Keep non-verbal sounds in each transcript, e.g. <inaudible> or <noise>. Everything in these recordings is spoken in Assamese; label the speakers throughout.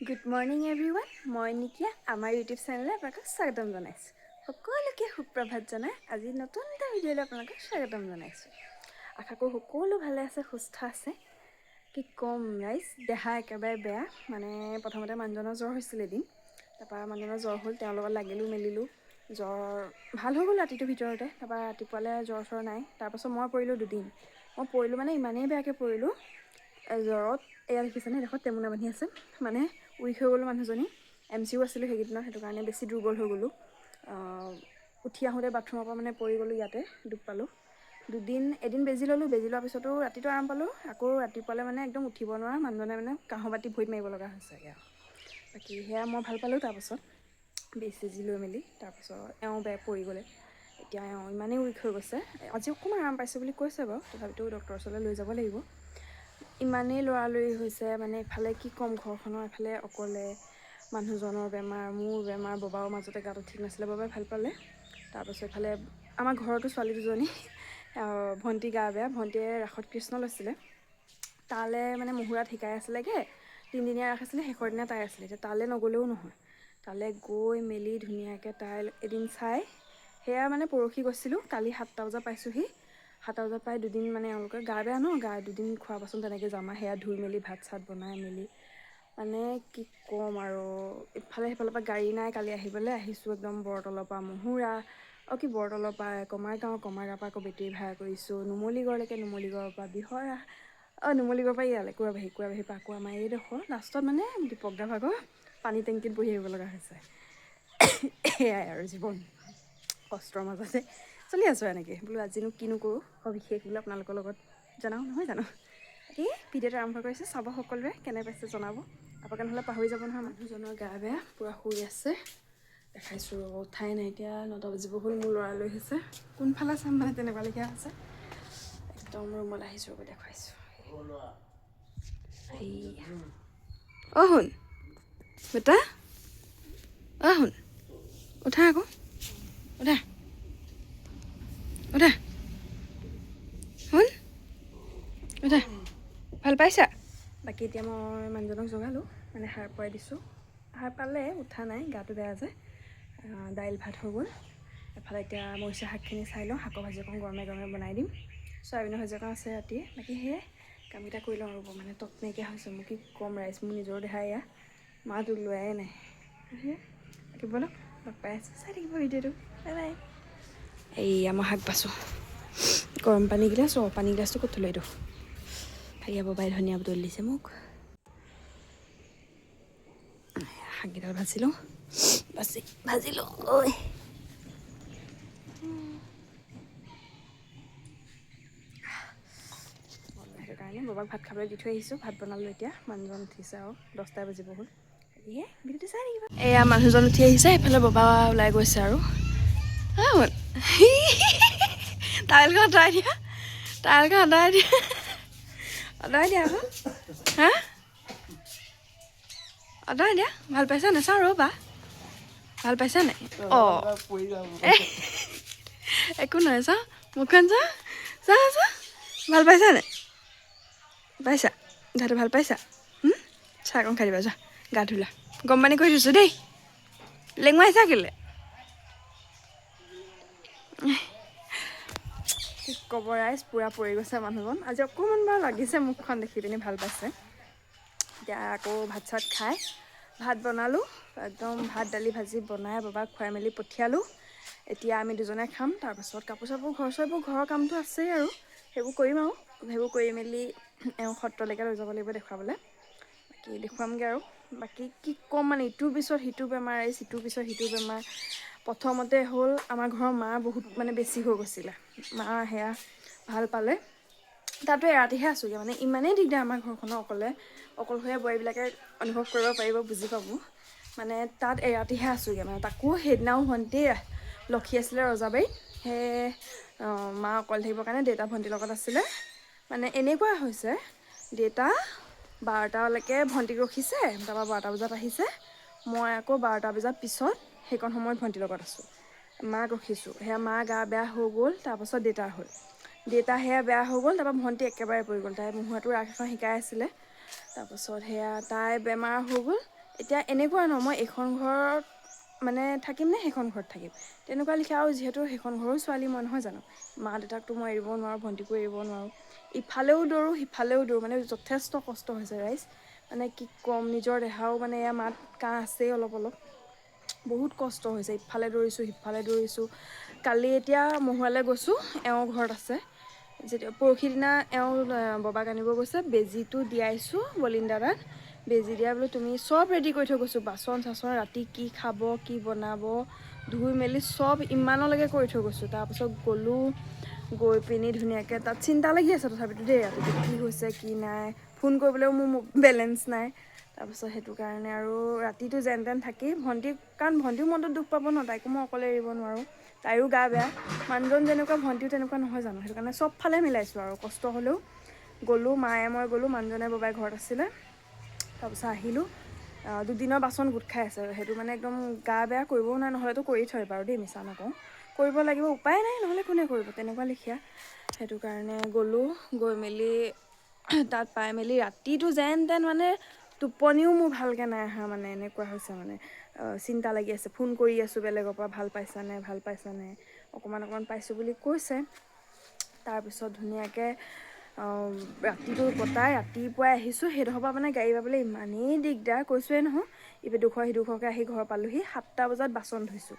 Speaker 1: গুড মৰ্ণিং এভৰিৱান মই নিকিয়া, আমাৰ ইউটিউব চেনেললৈ আপোনালোকক স্বাগতম জনাইছোঁ। সকলোকে সুপ্ৰভাত জনাই আজি নতুন এটা ভিডিঅ'লৈ আপোনালোকক স্বাগতম জনাইছোঁ। আশা কৰোঁ সকলো ভালে আছে, সুস্থ আছে। কি ক'ম ৰাইজ দেহা একেবাৰে বেয়া। মানে প্ৰথমতে মানুহজনৰ জ্বৰ হৈছিল এদিন। তাৰপৰা মানুহজনৰ জ্বৰ হ'ল, তেওঁৰ লগত লাগিলোঁ, মেলিলোঁ। জ্বৰ ভালো হৈ গ'ল ৰাতিটোৰ ভিতৰতে। তাৰপৰা ৰাতিপুৱালৈ জ্বৰ চৰ নাই। তাৰপাছত মই পৰিলোঁ দুদিন। মই পৰিলোঁ মানে ইমানেই বেয়াকৈ পৰিলোঁ। জ্বৰত এয়া দেখিছেনে এডোখৰত টেমুনা বান্ধি আছে। মানে উইক হৈ গ'লোঁ মানুহজনী। এম চিও আছিলোঁ সেইকেইদিনত সেইটো কাৰণে বেছি দুৰ্বল হৈ গ'লোঁ। উঠি আহোঁতে বাথৰুমৰ পৰা মানে পৰি গ'লোঁ ইয়াতে দুখ পালোঁ। দুদিন এদিন বেজি ল'লোঁ। বেজি লোৱাৰ পিছতো ৰাতিটো আৰাম পালোঁ। আকৌ ৰাতিপুৱালৈ মানে একদম উঠিব নোৱাৰা মানুহজনে মানে কাঁহৰ বাতি ভৰিত মাৰিব লগা হৈছেগৈ আৰু বাকী সেয়া মই ভাল পালোঁ তাৰপাছত। বেজি চেজি লৈ মেলি তাৰপাছত এওঁ বেয়া পৰি গ'লে। এতিয়া এওঁ ইমানেই উইক হৈ গৈছে। আজি অকণমান আৰাম পাইছোঁ বুলি কৈছে বাৰু। তথাপিতো ডক্টৰৰ ওচৰলৈ লৈ যাব লাগিব। ইমানেই লৰালৰি হৈছে মানে এফালে কি ক'ম ঘৰখনৰ এফালে অকলে মানুহজনৰ বেমাৰ মোৰ বেমাৰ ববাও মাজতে গাটো ঠিক নাছিলে ববাই ভাল পালে। তাৰপাছত এফালে আমাৰ ঘৰতো ছোৱালী দুজনী ভণ্টি গা বেয়া ভণ্টিয়ে ৰাসত কৃষ্ণ লৈছিলে। তালৈ মানে মুহুৰাত শিকাই আছিলেগৈ তিনিদিনীয়া ৰাস আছিলে শেষৰ দিনা তাই আছিলে এতিয়া তালৈ নগ'লেও নহয়। তালৈ গৈ মেলি ধুনীয়াকৈ তাই এদিন চাই সেয়া মানে পৰহি গৈছিলোঁ কালি সাতটা বজাত পাইছোঁহি। সাতটা বজাত পাই দুদিন মানে এওঁলোকে গা বেয়া ন গা দুদিন খোৱা পাছত তেনেকৈ যাম সেয়া ধুই মেলি ভাত চাত বনাই মেলি। মানে কি ক'ম আৰু ইফালে সিফালৰ পৰা গাড়ী নাই কালি আহিবলৈ আহিছোঁ একদম বৰতলৰ পৰা মহুৰা অ কি বৰতলৰ পৰা কমাৰগাঁও কমাৰগাঁৱৰ পৰা আকৌ বেটেৰী ভাড়া কৰিছোঁ নুমলীগড়লৈকে নুমলীগড়ৰ পৰা বিহৰা অঁ নুমলীগড়ৰ পৰা ইয়ালৈ কুৰাবাহী কুৰাবাহীৰ পৰা আকৌ আমাৰ এইডোখৰ লাষ্টত মানে দীপক দা ভাগৰ পানী টেংকিত বহি আহিব লগা হৈছে। <coughs> সেয়াই আৰু জীৱন কষ্টৰ মাজতে। চলি আছোঁ এনেকৈ। বোলো আজিনো কিনো কৰোঁ সবিশেষ বোলো আপোনালোকৰ লগত। জনাওঁ নহয় জানো? এই ভিডিঅ'টো আৰম্ভ কৰিছোঁ চাব সকলোৱে কেনে পাইছে জনাব। আপোনালোকে নহ'লে পাহৰি যাব নহয় মানুহজনৰ গা বেয়া পূৰা শুই আছে। দেখাইছোঁ ৰ'ব উঠাই নাই এতিয়া নটা বাজিব হ'ল মোৰ ল'ৰা লৈ আহিছে। কোনফালে চাম মানে তেনেকুৱা লেখীয়া আছে। একদম ৰুমত আহিছোঁ ৰ'ব দেখুৱাইছোঁ। অ' শুন। বেটা। অ' শুন। উঠা আকৌ। উঠা। উঠা শুন উঠা ভাল পাইছা বাকী এতিয়া মই মানুহজনক জগালোঁ মানে সাৰ পৰাই দিছোঁ সাৰ পালে উঠা নাই গাটো বেয়া যে দাইল ভাত হৈ গ'ল এফালে এতিয়া মৰিচা শাকখিনি চাই লওঁ শাকৰ ভাজি অকণ গৰমে গৰমে বনাই দিম চয়াবিনৰ ভাজি অকণ আছে ৰাতিয়ে বাকী সেয়াই কামকেইটা কৰি লওঁ ৰ'ব মানে তত নাইকিয়া হৈছে মোৰ কি কম ৰাইজ মোৰ নিজৰ দেহা এয়া মাতো লোৱাই নাই সেয়া বাকী বলক লগ পাই আছোঁ চাই থাকিব ভিডিঅ'টো বাই বাই এইয়া মই শাক পাচোঁ গৰম পানী গিলাচ অঁ পানী গিলাচটো ক'ত থ'লে এইটো ভাইয়া ববাই ধনিয়া বুটলি দিছে মোক। শাককেইডাল ভাজি লওঁ বাচি ভাজি লওঁ ঐ। কাৰণে ববাক ভাত খাবলৈ দি থৈ আহিছোঁ ভাত বনালোঁ এতিয়া মানুহজন উঠিছে আৰু দহটা বাজিব হ'ল। এয়া মানুহজন উঠি আহিছে এইফালে ববা ওলাই গৈছে আৰু। টাইলখন আঁতৰাই দিয়া টাইলখন আঁতৰাই দিয়া আঁতৰাই দিয়া আকৌ হা আঁতৰাই দিয়া ভাল পাইছা নাচাওঁ ৰ'বা ভাল পাইছা নাই অঁ একো নহয় চা মুখখন চা চা চা ভাল পাইছা নাই পাইছা গাটো ভাল পাইছা হুম? চাহ অকণ খাই দিবা যোৱা গা ধুলা গৰম পানী কৰি থৈছোঁ দেই লেঙুৱাইছা কেলে ক'ব ৰাইজ পূৰা পৰি গৈছে মানুহজন। আজি অকণমান বাৰু লাগিছে মুখখন দেখি পিনি ভাল পাইছে। এতিয়া আকৌ ভাত চাত খাই ভাত বনালোঁ একদম ভাত দালি ভাজি বনাই বাবাক খুৱাই মেলি পঠিয়ালোঁ। এতিয়া আমি দুজনে খাম তাৰপাছত কাপোৰ চাপোৰ ঘৰ চৰবোৰ ঘৰৰ কামটো আছেই আৰু। সেইবোৰ কৰিম আৰু। সেইবোৰ কৰি মেলি এওঁ সত্ৰলৈকে লৈ যাব লাগিব দেখুৱাবলৈ। বাকী দেখুৱামগৈ আৰু। বাকী কি ক'ম মানে ইটোৰ পিছত সিটো বেমাৰ আহিছে সিটোৰ পিছত সিটো বেমাৰ। প্ৰথমতে হ'ল আমাৰ ঘৰৰ মা বহুত মানে বেছি হৈ গৈছিলে। মা সেয়া ভাল পালে। তাতো এৰাতিহে আছোঁগৈ মানে ইমানেই দিগদাৰ আমাৰ ঘৰখনৰ অকলে। অকলশৰীয়া বোৱাৰীবিলাকে অনুভৱ কৰিব পাৰিব বুজি পাব। মানে তাত এৰাতিহে আছোঁগৈ মানে তাকো সেইদিনাও ভণ্টি লক্ষী আছিলে ৰজাবাৰীত সেই অঁ, মা অকলে থাকিবৰ কাৰণে দেউতা ভণ্টিৰ লগত আছিলে। মানে এনেকুৱা হৈছে দেউতা বাৰটালৈকে ভণ্টিক ৰখিছে তাৰপৰা বাৰটা বজাত আহিছে। মই আকৌ বাৰটা বজাৰ পিছত সেইকণ সময়ত ভণ্টিৰ লগত আছোঁ। মাক ৰখিছোঁ। সেয়া মা গা বেয়া হৈ গ'ল তাৰপাছত দেউতাৰ হ'ল। দেউতা সেয়া বেয়া হৈ গ'ল তাৰপৰা ভণ্টি একেবাৰে পৰি গ'ল। তাই মুহুৰাটো ৰাস এখন শিকাই আছিলে। তাৰপাছত সেয়া তাই বেমাৰ হৈ গ'ল। এতিয়া এনেকুৱা ন মই এইখন ঘৰত মানে থাকিম নে সেইখন ঘৰত থাকিম? তেনেকুৱা লিখা আৰু যিহেতু সেইখন ঘৰো ছোৱালী মই নহয় জানো? মা দেউতাকতো মই এৰিব নোৱাৰোঁ ভণ্টিকো এৰিব নোৱাৰোঁ। ইফালেও দৌৰোঁ সিফালেও দৌৰোঁ। মানে যথেষ্ট কষ্ট হৈছে ৰাইজ মানে কি ক'ম নিজৰ দেহাও মানে এয়া মাত কাহ আছেই অলপ অলপ। বহুত কষ্ট হৈছে ইফালে দৌৰিছোঁ সিফালে দৌৰিছোঁ। কালি এতিয়া মহুৱালৈ গৈছোঁ এওঁ ঘৰত আছে। যেতিয়া পৰহি দিনা এওঁ ববাক আনিব গৈছে বেজীটো দিয়াইছোঁ বলিন দাদাক বেজী দিয়া বোলো তুমি চব ৰেডি কৰি থৈ গৈছোঁ বাচন চাচন ৰাতি কি খাব কি বনাব? ধুই মেলি চব ইমানলৈকে কৰি থৈ গৈছোঁ। তাৰপাছত গ'লোঁ গৈ পিনি ধুনীয়াকৈ তাত চিন্তা লাগি আছে তথাপিতো দেই ৰাতিটো কি হৈছে কি নাই। ফোন কৰিবলৈও মোৰ বেলেঞ্চ নাই। তাৰপাছত সেইটো কাৰণে আৰু ৰাতিটো যেন তেন থাকি ভণ্টিক কাৰণ ভণ্টিও মনটোত দুখ পাব ন তাইকো মই অকলে এৰিব নোৱাৰোঁ। তাইৰো গা বেয়া মানুহজন যেনেকুৱা ভণ্টিও তেনেকুৱা নহয় জানো সেইটো কাৰণে চবফালে মিলাইছোঁ আৰু কষ্ট হ'লেও গ'লোঁ মায়ে মই গ'লোঁ মানুহজনে ববাই ঘৰত আছিলে তাৰপিছত আহিলোঁ দুদিনৰ বাচন গোট খাই আছে সেইটো মানে একদম গা বেয়া কৰিবও নাই নহ'লেতো কৰি থয় বাৰু দেই মিছা নকওঁ। কৰিব লাগিব উপায় নাই নহ'লে কোনে কৰিব তেনেকুৱা লিখীয়া। সেইটো কাৰণে গ'লোঁ গৈ মেলি তাত পাই মেলি ৰাতিটো যেন তেন মানে টোপনিও মোৰ ভালকৈ নাই অহা মানে এনেকুৱা হৈছে মানে। চিন্তা লাগি আছে ফোন কৰি আছোঁ বেলেগৰ পৰা ভাল পাইছানে ভাল পাইছানে অকণমান অকণমান পাইছোঁ বুলি কৈছে। তাৰপিছত ধুনীয়াকৈ ৰাতিটো কটাই ৰাতিপুৱাই আহিছোঁ সেইডোখৰ পৰা মানে গাড়ী পাবলৈ ইমানেই দিগদাৰ কৈছোৱেই নহয়। ইডোখৰ সিডোখৰকৈ আহি ঘৰ পালোঁহি সাতটা বজাত বাচন ধুইছোঁ।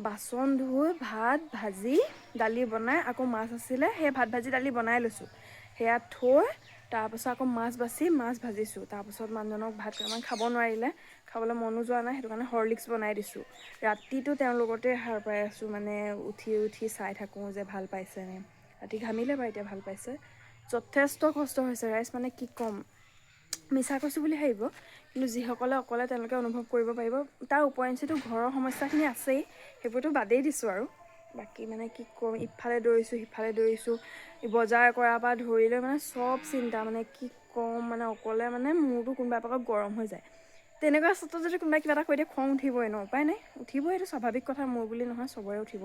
Speaker 1: বাচন ধুই ভাত ভাজি দালি বনাই আকৌ মাছ আছিলে সেই ভাত ভাজি দালি বনাই লৈছোঁ। সেয়া থৈ তাৰপাছত আকৌ মাছ বাচি মাছ ভাজিছোঁ। তাৰপাছত মানুহজনক ভাত কেইটামান খাব নোৱাৰিলে খাবলৈ মনো যোৱা নাই সেইটো কাৰণে হৰলিক্স বনাই দিছোঁ। ৰাতিটো তেওঁৰ লগতে সাৰ পাই আছোঁ মানে উঠি উঠি চাই থাকোঁ যে ভাল পাইছেনে ৰাতি ঘামিলে বাৰু এতিয়া ভাল পাইছে। যথেষ্ট কষ্ট হৈছে ৰাইজ মানে কি ক'ম। মিছা কৈছোঁ বুলি ভাবিব কিন্তু যিসকলে অকলে তেওঁলোকে অনুভৱ কৰিব পাৰিব তাৰ ওপৰঞ্চিটো ঘৰৰ সমস্যাখিনি আছেই সেইবোৰতো বাদেই দিছোঁ আৰু। বাকী মানে কি ক'ম ইফালে দৌৰিছোঁ সিফালে দৌৰিছোঁ বজাৰ কৰাৰ পৰা ধৰি লৈ মানে চব চিন্তা মানে কি ক'ম মানে অকলে মানে মূৰটো কোনোবা এপাকত গৰম হৈ যায়। তেনেকুৱা ক্ষেত্ৰত যদি কোনোবাই কিবা এটা কৈ দিয়ে খং উঠিবই ন উপায় নাই। উঠিবই এইটো স্বাভাৱিক কথা মোৰ বুলি নহয় চবৰে উঠিব।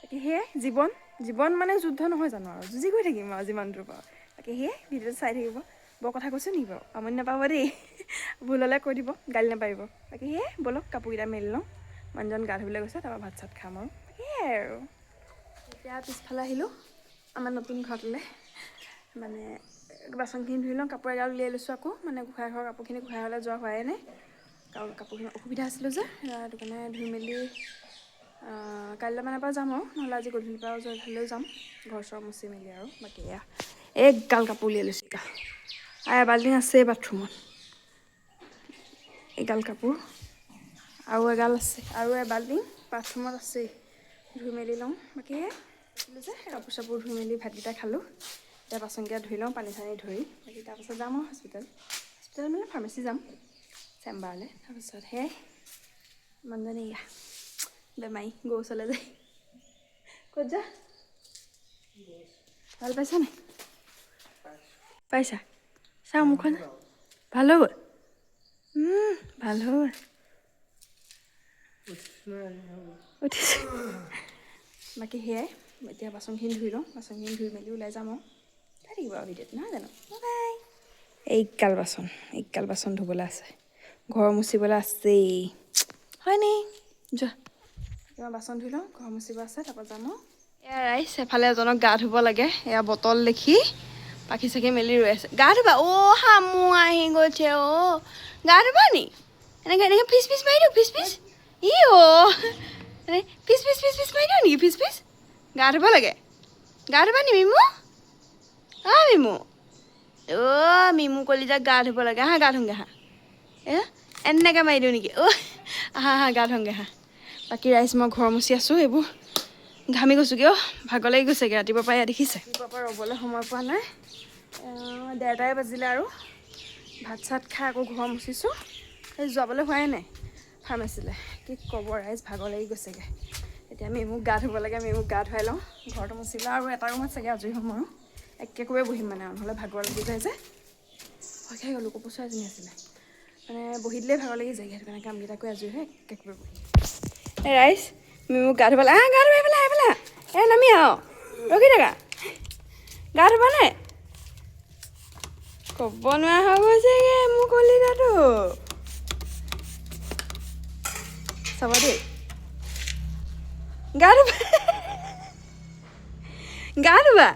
Speaker 1: বাকী সেয়াই জীৱন জীৱন মানে যুদ্ধ নহয় জানো আৰু যুঁজি গৈ থাকিম আৰু যিমান দূৰ পাওঁ বাকী সেয়াই ভিডিঅ'টো চাই থাকিব। বৰ কথা কৈছোঁ নেকি বাৰু? আমনি নাপাব দেই। ভুল হ'লে কৈ দিব গালি নাপাৰিব। বাকী সেয়াই ব'লক কাপোৰকেইটা মেলি লওঁ। মানুহজন গা ধুবলৈ গৈছে তাৰপৰা ভাত চাত খাম আৰু। সেয়াই আৰু এতিয়া পিছফালে আহিলোঁ আমাৰ নতুন ঘৰটোলৈ মানে বাচনখিনি ধুই লওঁ কাপোৰ এগাল উলিয়াই লৈছোঁ আকৌ। মানে গোঁসাই ঘৰৰ কাপোৰখিনি গোঁসাই ঘৰলৈ যোৱা হোৱাই নাই। কাৰণ কাপোৰখিনি অসুবিধা আছিলোঁ যে সেইটো কাৰণে ধুই মেলি কাইলৈ মানৰ পৰা যাম আৰু নহ'লে আজি গধূলিৰ পৰা য'ত যাম। ঘৰ চৰ মুচি মেলি আৰু বাকী এয়া একগাল কাপোৰ উলিয়াই লৈছোঁ এতিয়া। আৰু এবাল্টিং আছেই বাথৰুমত। এগাল কাপোৰ। আৰু এগাল আছে আৰু এবাল্টিং বাথৰুমত আছেই। ধুই মেলি লওঁ। বাকী আছিলোঁ যে কাপোৰ চাপোৰ ধুই মেলি ভাতকেইটা খালোঁ। এতিয়া বাচনকেইটা ধুই লওঁ পানী চানী ধৰি। বাকী তাৰপাছত যাম আৰু হস্পিটেল হস্পিটেল মানে ফাৰ্মাচী যাম চেম্বাৰলৈ। তাৰপিছত সেয়াই মানুহজনী ইয়া বেমাৰী গৰু ওচৰলৈ যায়। ক'ত যা? ভাল পাইছা নাই? পাইছা? চাওঁ মুখখন। ভাল হৈ গ'ল ভাল হৈ গ'ল উঠিছে। বাকী সেয়াই। এতিয়া বাচনখিনি ধুই লওঁ। বাচনখিনি ধুই মেলি ওলাই যাম আৰু। চাই থাকিব আৰু ভিডিঅ'ত নহয় জানো? বাই। এইগাল বাচন এইগাল বাচন ধুবলৈ আছে। ঘৰ মুচিবলৈ আছেই। হয়নে? যোৱা কিবা বাচন ধুই লওঁ ঘৰ মুচিব আছে তাৰপৰা যাম আৰু। এয়া ৰাইজ এফালে এজনক গা ধুব লাগে। এয়া বটল দেখি পাখি চাখি মেলি ৰৈ আছে। গা ধুবা? অ' শামু আহি গৈছে অ' গা ধুবা নি? এনেকৈ এনেকৈ ফিচ ফিচ মাৰি দিওঁ ফিচ ফিচ। ই অ' এনে ফিচ ফিচ ফিচ ফিচ মাৰি দিওঁ নেকি? ফিচ ফিচ গা ধুব লাগে। গা ধুবা নি মিমু? হা মিমু। অ' মিমু কলিজাক গা ধুব লাগে। হা গা ধুংগে হা। এ এনেকৈ মাৰি দিওঁ নেকি? অ' আহা আহা গা ধুংগে হা। বাকী ৰাইজ মই ঘৰ মুচি আছোঁ এইবোৰ। ঘামি অ' ভাগৰ লাগি গৈছেগৈ ৰাতিপুৱাৰ পৰা এয়া দেখিছে। ৰাতিপুৱাৰ পৰা ৰ'বলৈ সময় পোৱা নাই। ডেৰটাই বাজিলে আৰু। ভাত চাত খাই আকৌ ঘৰ মুচিছোঁ। যোৱাবলৈ হোৱাই নাই। ফাৰ্মাচীলৈ কি ক'ব ৰাইজ ভাগৰ লাগি গৈছেগৈ। এতিয়া আমি মোক গা ধুব লাগে আমি মোক গা ধুৱাই লওঁ। ঘৰটো মুচিলে আৰু এটা ৰুমত চাগে আজৰি হ'ম আৰু। একেকোবে বহিম মানে আৰু নহ'লে ভাগৰ লাগি যায় যে। খাই গ'লোঁ কপচা এজনী আছিলে। মানে বহি দিলেই ভাগৰ লাগি যায়গৈ সেইটো কাৰণে কামকেইটা কৰি আজৰি হৈ একেকোবে বহি এই ৰাইজ তুমি মোক গা ধুবলৈ আহ গা পেলাই আহ পেলাই। এ নামি আহ ৰখি থাকা। গা ধুবা নাই ক'ব নোৱাৰা হৈ গৈছেগে মোৰ কলিজাটো চাব দেই গা ধুবা গা ধুবা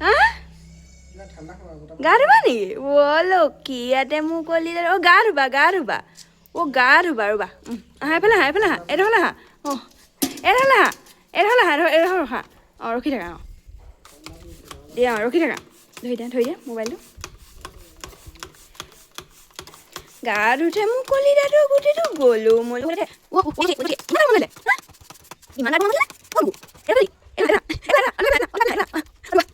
Speaker 1: হা গা ধুবা নেকি অ' লক্ষী ইয়াতে মোক কলি অ' গা ধুবা গা ধুবা অ' গা ধুবা ৰ'বা আহা এইফালে আহা এইফালে আহা এইডোখৰলৈ আহা অঁ এইডোখৰলৈ আহা এইডোখৰলৈ আহা এইডোখৰ ৰখা অঁ ৰখি থাকা অঁ দিয়া ৰখি থাকা ধৰি দিয়া ধৰি দিয়া মোবাইলটো গা ধুতে মোক কলি দাদু গোটেইটো গ'লো মই ইমান আগৰ মানে ফোন এইফালে এইফালে এইফালে এইফালে এইফালে এইফালে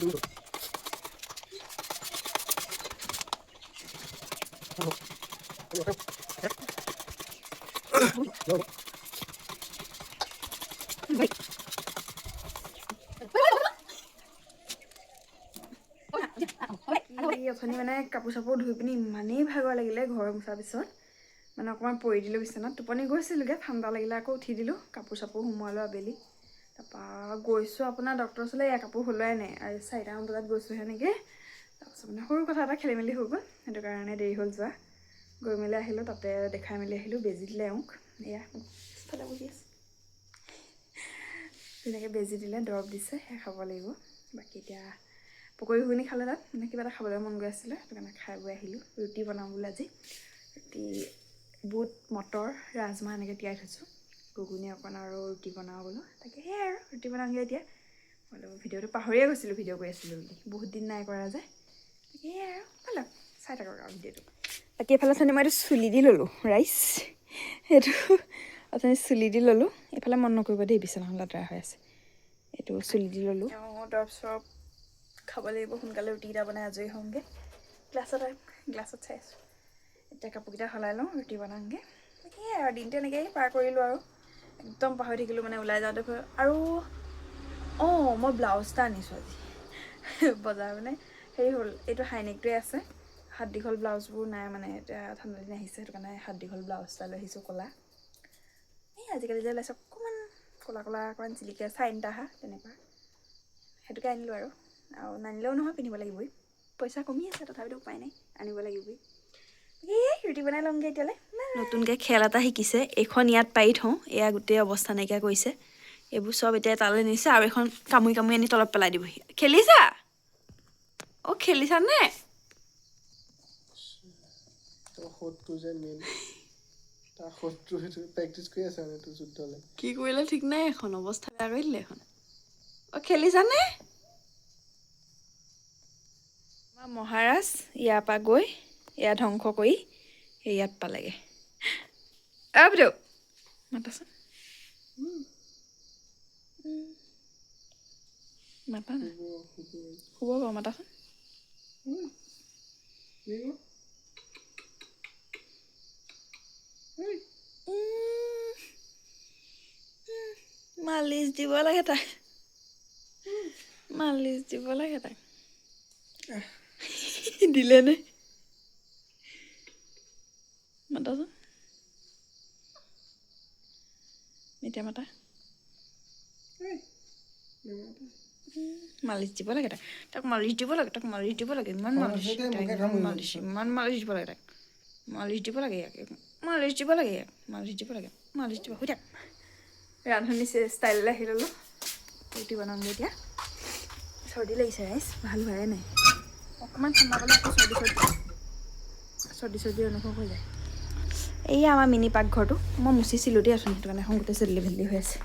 Speaker 1: এই অথনি মানে কাপোৰ চাপোৰ ধুই পিনি ইমানেই ভাগৰ লাগিলে ঘৰ মোচাৰ পিছত। মানে অকণমান পৰি দিলোঁ বিচনাত টোপনি গৈছিলোঁগৈ, ঠাণ্ডা লাগিলে আকৌ উঠি দিলোঁ, কাপোৰ চাপোৰ সোমোৱালোঁ আবেলি। তাৰপৰা গৈছোঁ আপোনাৰ ডক্টৰৰ ওচৰলৈ, এয়া কাপোৰ সলোৱাই নাই। আৰু চাৰিটামান বজাত গৈছোঁহে নেকি। তাৰপাছত মানে সৰু কথা এটা খেলি মেলি হৈ গ'ল। সেইটো কাৰণে দেৰি হ'ল যোৱা। গৈ মেলি আহিলোঁ, তাতে দেখাই মেলি আহিলোঁ, বেজি দিলে মোক এয়া পিছফালে বহি আছে। ধুনীয়াকৈ বেজি দিলে দৰৱ দিছে সেয়া খাব লাগিব। বাকী এতিয়া পকৰি ঘুগুনি খালে তাত মানে কিবা এটা খাবলৈ মন গৈ আছিলে সেইটো কাৰণে খাই বৈ আহিলোঁ। ৰুটি বনাওঁ বোলো আজি। ৰুটি বুট মটৰ ৰাজমাহ এনেকৈ তিয়াই থৈছোঁ। ঘুগুনি অকণ আৰু ৰুটি বনাওঁ বোলো। তাকে সেয়াই আৰু ৰুটি বনাওঁগৈ এতিয়া। বোলো ভিডিঅ'টো পাহৰিয়ে গৈছিলোঁ ভিডিঅ' কৰি আছিলোঁ বুলি। বহুত দিন নাই কৰা যে। তাকে সেয়াই আৰু ব'লক চাই থাকক আৰু ভিডিঅ'টো। বাকী এফালে অথনি মই এইটো চুলি দি ল'লোঁ ৰাইচ। সেইটো অথনি চুলি দি ল'লোঁ। এইফালে মন নকৰিব দেই বিচনাখন লেতেৰা হৈ আছে। এইটো চুলি দি ল'লোঁ। দৰৱ চৰৱ খাব লাগিব সোনকালে ৰুটিকেইটা বনাই আজৰি হওঁগৈ। গ্লাছত গ্লাছত চাই আছোঁ। এতিয়া কাপোৰকেইটা সলাই লওঁ ৰুটি বনাওঁগৈ সেয়াই আৰু দিনটো এনেকৈয়ে পাৰ কৰিলোঁ আৰু। একদম পাহৰি থাকিলোঁ মানে ওলাই যাওঁতে আৰু অঁ মই ব্লাউজ এটা আনিছোঁ আজি। বজাৰ মানে হেৰি হ'ল এইটো হাইনেকটোৱে আছে। হাত দীঘল ব্লাউজবোৰ নাই মানে এতিয়া ঠাণ্ডা দিন আহিছে সেইটো কাৰণে হাত দীঘল ব্লাউজ এটা লৈ আহিছোঁ ক'লা। এই আজিকালি যে ওলাইছে অকণমান ক'লা ক'লা অকণমান জিলিকে চাইন এটা অহা তেনেকুৱা। সেইটোকে আনিলোঁ আৰু। আৰু নানিলেও নহয় পিন্ধিব লাগিবই। পইচা কমি আছে তথাপিতো উপায় নাই আনিব লাগিবই। এই ৰুটি বনাই ল'মগৈ এতিয়ালৈ। নতুনকৈ খেল এটা শিকিছে এইখন ইয়াত পাৰি থওঁ এয়া গোটেই অৱস্থা নাইকিয়া কৰিছে। এইবোৰ চব এতিয়া তালৈ নিছে আৰু এখন কামুৰি কামুৰি আনি তলত পেলাই দিবহি। খেলিছা? অ' খেলিছানে?
Speaker 2: তাৰ শত্ৰু যে মেইন তাৰ শত্ৰু সেইটো প্ৰেক্টিচ কৰি আছে মানে তোৰ যুদ্ধলৈ?
Speaker 1: কি কৰিলে ঠিক নাই এখন অৱস্থা বেয়া কৰি দিলে এখন। অ' খেলিছানে? আমাৰ মহাৰাজ ইয়াৰ পৰা গৈ এয়া ধ্বংস কৰি ইয়াত পালেগৈ। অ বাইদেউ মাতাচোন। মাতা নাই। শুব বাৰু মাতাচোন। মালিচ দিব লাগে তাক মালিচ দিব লাগে তাক দিলেনে মাতাচোন এতিয়া মাতা মালিচ দিব লাগে তাক তাক মালিচ দিব লাগে তাক মালিচ দিব লাগে ইমান
Speaker 2: অ,
Speaker 1: মালিচ
Speaker 2: সেইটোৱে
Speaker 1: তাক
Speaker 2: মোকে
Speaker 1: ইমান
Speaker 2: কামুৰি
Speaker 1: মালিচ ইমান মালিচ দিব লাগে তাক মালিচ দিব লাগে ইয়াক মালিচ দিব লাগে মালিচ দিব লাগে মালিচ দিব, শুই থাক। ৰান্ধনি ষ্টাইললৈ আহি ল'লোঁ। ৰুটি বনাওঁগৈ এতিয়া। চৰ্দি লাগিছে ৰাইজ ভালো হোৱাই নাই। অকণমান ঠাণ্ডা পালে আকৌ চৰ্দি চৰ্দি। চৰ্দি চৰ্দি অনুভৱ হৈ যায়। এইয়া আমাৰ মিনি পাকঘৰটো, মই মুচিছিলোঁ দেই আচোন সেইটো কাৰণে, এখন গোটেই চেদলি ভেদলি হৈ আছে।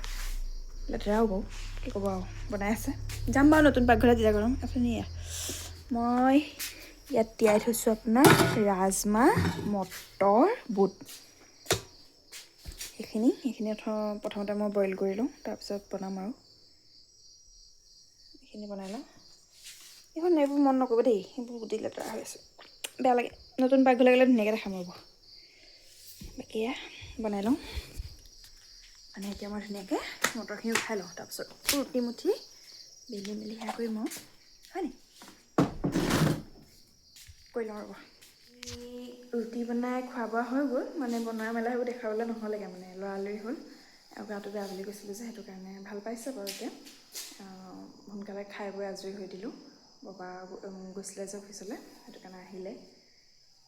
Speaker 1: লেতেৰা হ'ব কি ক'ব আৰু, বনাই আছে। যাম বাৰু নতুন পাকঘৰত, যেতিয়া গৰম। আপুনি এয়া। মই ইয়াত তিয়াই থৈছোঁ আপোনাৰ ৰাজমাহ মটৰ বুট। এইখিনি অথ- প্ৰথমতে মই বইল কৰি লওঁ তাৰপিছত বনাম আৰু। এইখিনি বনাই লওঁ। এইখন এইবোৰ মন নকৰিব দেই এইবোৰ গোটেই লেতেৰা হৈ আছে। বেয়া লাগে নতুন পাকঘৰলৈ গ'লে ধুনীয়াকৈ দেখাম ৰ'ব। বাকী এয়া বনাই লওঁ। মানে এতিয়া মই ধুনীয়াকৈ মটৰখিনি উঠাই লওঁ তাৰপিছত ৰুটি মুঠি বেলি মেলি সেয়া কৰিম আৰু। হয় নি? কৰি লওঁ ৰ'ব। ৰুটি বনাই খোৱা বোৱা হৈ গ'ল মানে বনোৱা মেলা সেইবোৰ দেখাবলৈ নহ'লেগৈ মানে লৰালৰি হ'ল। আৰু গাটো বেয়া বুলি কৈছিলোঁ যে সেইটো কাৰণে ভাল পাইছে বাৰু এতিয়া। সোনকালে খাই বৈ আজৰি হৈ দিলোঁ। বাবা গৈছিলে যে অফিচলৈ সেইটো কাৰণে আহিলে।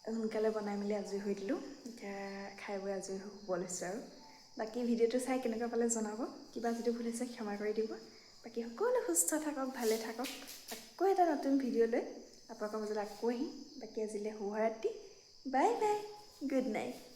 Speaker 1: সোনকালে বনাই মেলি আজৰি হৈ দিলোঁ। এতিয়া খাই বৈ আজৰি শুব লৈছোঁ আৰু। বাকী ভিডিঅ'টো চাই কেনেকুৱা পালে জনাব। কিবা যদি ভুল হৈছে ক্ষমা কৰি দিব। বাকী সকলো সুস্থ থাকক ভালে থাকক। আকৌ এটা নতুন ভিডিঅ' লৈ আপোনালোকৰ মাজলৈ আকৌ আহিম বাকী আজিলৈ শুভৰাত্ৰি বাই বাই গুড নাইট